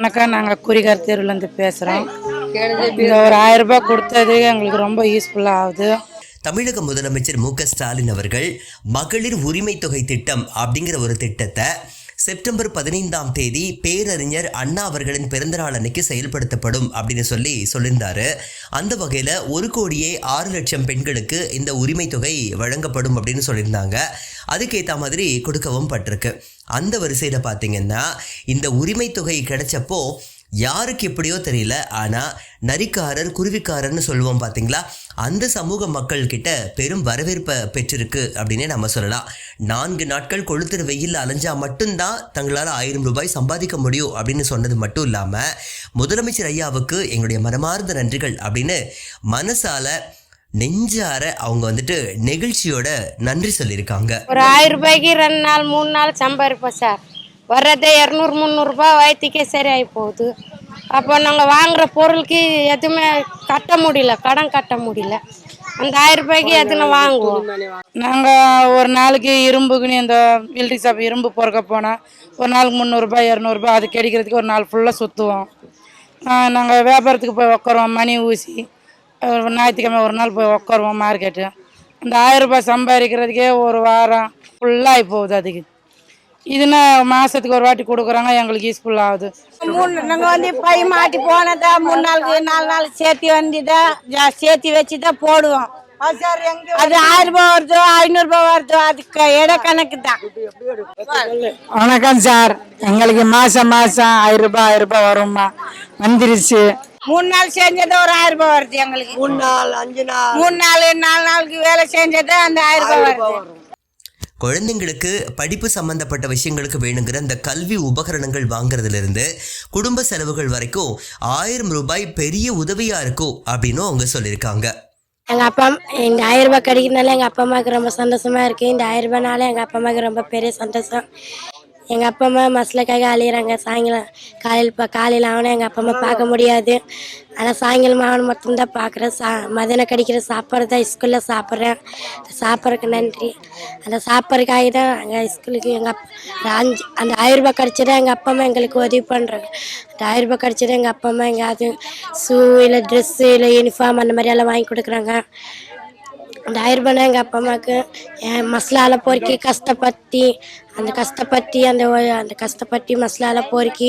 வணக்கம் நாங்கள் குறிகார் தெருவுலேருந்து பேசுகிறோம் இந்த ஒரு ஆயிரம் ரூபாய் கொடுத்தது எங்களுக்கு ரொம்ப யூஸ்ஃபுல்லாக ஆகுது. தமிழக முதலமைச்சர் மு க ஸ்டாலின் அவர்கள் மகளிர் உரிமை தொகை திட்டம் அப்படிங்கிற ஒரு திட்டத்தை செப்டம்பர் பதினைந்தாம் தேதி பேரறிஞர் அண்ணா அவர்களின் பிறந்தநாள் அன்னைக்கு செயல்படுத்தப்படும் அப்படின்னு சொல்லி சொல்லியிருந்தாரு. அந்த வகையில் ஒரு கோடியே ஆறு லட்சம் பெண்களுக்கு இந்த உரிமை தொகை வழங்கப்படும் அப்படின்னு சொல்லியிருந்தாங்க. அதுக்கேற்ற மாதிரி கொடுக்கவும் பட்டிருக்கு. அந்த வரிசையில் பார்த்தீங்கன்னா இந்த உரிமை தொகை கிடைச்சப்போ யாருக்கு எப்படியோ தெரியல ஆனால் நரிக்காரர் குருவிக்காரர்னு சொல்லுவோம் பார்த்தீங்களா அந்த சமூக மக்கள்கிட்ட பெரும் வரவேற்பை பெற்றிருக்கு அப்படின்னே நம்ம சொல்லலாம். நான்கு நாட்கள் கொளுத்துற வெயில் அலைஞ்சால் மட்டும்தான் தங்களால் ஆயிரம் ரூபாய் சம்பாதிக்க முடியும் அப்படின்னு சொன்னது மட்டும் இல்லாமல் முதலமைச்சர் ஐயாவுக்கு எங்களுடைய மனமார்ந்த நன்றிகள் அப்படின்னு மனசால நெஞ்சார அவங்க வந்துட்டு நெகிழ்ச்சியோட நன்றி சொல்லியிருக்காங்க. ஒரு ஆயிரம் ரூபாய்க்கு ரெண்டு நாள் மூணு நாள் சம்பாதிப்போம் சார். வர்றதே இரநூறு முந்நூறுரூபா வயிற்றுக்கே சரியாகி போகுது அப்போ நாங்கள் வாங்குகிற பொருளுக்கு எதுவுமே கட்ட முடியல கடன் கட்ட முடியல. அந்த ஆயிரம் ரூபாய்க்கு எதுனா வாங்குவோம். நாங்கள் ஒரு நாளைக்கு இரும்புக்குன்னு இந்த வில்டி ஷாப் இரும்பு பொறுக்க போனால் ஒரு நாளுக்கு முந்நூறுரூபா இரநூறுபா அது கிடைக்கிறதுக்கு ஒரு நாள் ஃபுல்லாக சுற்றுவோம் நாங்கள் வியாபாரத்துக்கு போய் உட்காருவோம் மணி ஊசி ஞாயிற்றுக்கிழமை ஒரு நாள் போய் உட்காருவோம் மார்க்கெட்டு அந்த ஆயிரம் ரூபாய் சம்பாதிக்கிறதுக்கே ஒரு வாரம் ஃபுல்லாக போகுது அதுக்கு. இதுனா மாதத்துக்கு ஒரு வாட்டி கொடுக்குறாங்க எங்களுக்கு யூஸ்ஃபுல் ஆகுது. மூணு நாங்க வந்து பை மாட்டி போனதா மூணு நாளுக்கு நாலு நாள் சேர்த்து வந்துதா ஜா- சேர்த்து வச்சு தான் போடுவோம். அது ஆயிரம் ரூபாய் வருதோ ஐநூறு ரூபாய் வருதோ அதுக்கு இட கணக்கு தான். வணக்கம் சார். எங்களுக்கு மாதம் மாதம் ஆயிரம் ரூபாய் ஆயிரம் ரூபாய் வரும்மா. வந்துருச்சு. மூணு நாள் செஞ்சது ஒரு ஆயிரம் ரூபாய் வருது எங்களுக்கு. மூணு நாள் அஞ்சு நாள். மூணு நாள் நாலு நாளுக்கு வேலை செஞ்சது அந்த ஆயிரம் ரூபாய் வருது. குழந்தைங்களுக்கு படிப்பு சம்பந்தப்பட்ட விஷயங்களுக்கு வேணுங்கிற இந்த கல்வி உபகரணங்கள் வாங்குறதுலேருந்து குடும்ப செலவுகள் வரைக்கும் ஆயிரம் ரூபாய் பெரிய உதவியாக இருக்கும் அப்படின்னு அவங்க சொல்லியிருக்காங்க. எங்கள் அப்பா இந்த ஆயிரம் ரூபாய் கிடைக்கிறதுனால எங்கள் அப்பா அம்மாவுக்கு ரொம்ப சந்தோஷமாக இருக்குது இந்த ஆயிரம் ரூபாய்னால எங்கள் அப்பா அம்மாவுக்கு ரொம்ப பெரிய சந்தோஷம். எங்கள் அப்பா அம்மா மசலுக்காக அழியிறாங்க சாயங்காலம் காலையில் இப்போ காலையில் ஆகணும் எங்கள் அப்பா அம்மா பார்க்க முடியாது. ஆனால் சாயங்காலம் ஆகணும் மட்டும்தான் பார்க்குறேன். சா மதியானம் கிடைக்கிற சாப்பாடு தான் ஸ்கூலில் சாப்பிட்றேன். சாப்பிட்றதுக்கு நன்றி. அந்த சாப்பாடுக்காக தான் எங்கள் ஸ்கூலுக்கு எங்கள் அப்பா அஞ்சு அந்த ஆயிரரூபா ரூபாய் தான் எங்கள் அப்பா அம்மா எங்களுக்கு உதவி பண்ணுறாங்க அந்த ஆயிரரூபா ரூபாய் எங்கள் அப்பா அம்மா எங்கேயாவது ஷூ இல்லை ட்ரெஸ்ஸு இல்லை யூனிஃபார்ம் அந்த மாதிரி எல்லாம் வாங்கி கொடுக்குறாங்க. அந்த ஆயிரம் எங்கள் அப்பா அம்மாவுக்கு என் மசாலால பொறுக்கி கஷ்டப்பட்டு அந்த கஷ்டப்பட்டு அந்த அந்த கஷ்டப்பட்டு மசாலால பொறுக்கி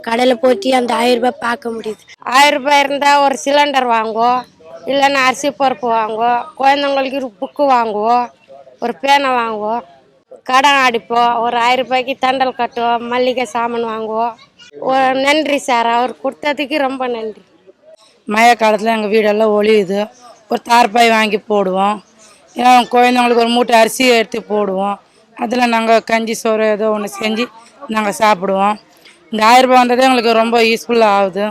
கடையில் போட்டி அந்த ஆயிரரூபா பார்க்க முடியுது. ஆயிரரூபா இருந்தால் ஒரு சிலிண்டர் வாங்குவோம் இல்லைன்னா அரிசி பருப்பு வாங்குவோம் குழந்தைங்களுக்கு ஒரு புக்கு வாங்குவோம் ஒரு பேனை வாங்குவோம் கடன் அடிப்போம் ஒரு ஆயிரம் ரூபாய்க்கு தண்டல் கட்டுவோம் மல்லிகை சாமான் வாங்குவோம் ஒரு நன்றி சார் அவர் கொடுத்ததுக்கு ரொம்ப நன்றி. மழை காலத்தில் எங்கள் வீடெல்லாம் ஒளியுது. ஒரு தார்பாய் வாங்கி போடுவோம். ஏன்னா குழந்தைங்களுக்கு ஒரு மூட்டை அரிசி எடுத்து போடுவோம். அதில் நாங்கள் கஞ்சி சோறு ஏதோ ஒன்று செஞ்சு நாங்கள் சாப்பிடுவோம். இந்த ஆயிரரூபா வந்ததே எங்களுக்கு ரொம்ப யூஸ்ஃபுல்லாக ஆகுது.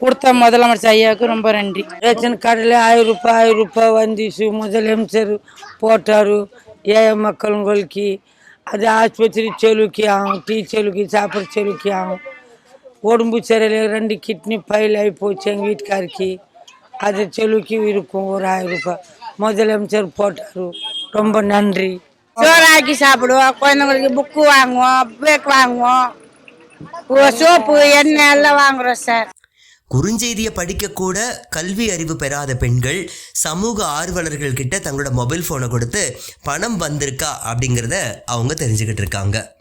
கொடுத்த முதலமைச்சர் ஐயாவுக்கு ரொம்ப நன்றி. ரேஷன் கார்டில் ஆயிரம் ரூபாய் ஆயிரம் ரூபாய் வந்துச்சு முதலமைச்சர் போட்டார். ஏழை மக்களுங்களுக்கு அது ஆஸ்பத்திரி செலுக்கி ஆகும் டீ செலுக்கி சாப்பிட்ற செலுக்கி ஆகும். உடம்பு சரியில்லை ரெண்டு கிட்னி ஃபைல் ஆகி போச்சு எங்கள் வீட்டுக்காருக்கு. அது செலுக்கி இருக்கும் ஒரு ஆயிரம் ரூபாய். முதலமைச்சர் போட்டார். ரொம்ப நன்றி. சோறாக்கி சாப்பிடுவோம் குழந்தைங்களுக்கு புக்கு வாங்குவோம் பேக் வாங்குவோம். சோப்பு எண்ணெய் எல்லாம் வாங்குறோம் சார் குறுஞ்செய்தியை படிக்கக்கூட கல்வி அறிவு பெறாத பெண்கள் சமூக ஆர்வலர்கள் கிட்ட தங்களோட மொபைல் ஃபோனை கொடுத்து பணம் வந்திருக்கா? அப்படிங்கிறத அவங்க தெரிஞ்சுக்கிட்டு இருக்காங்க.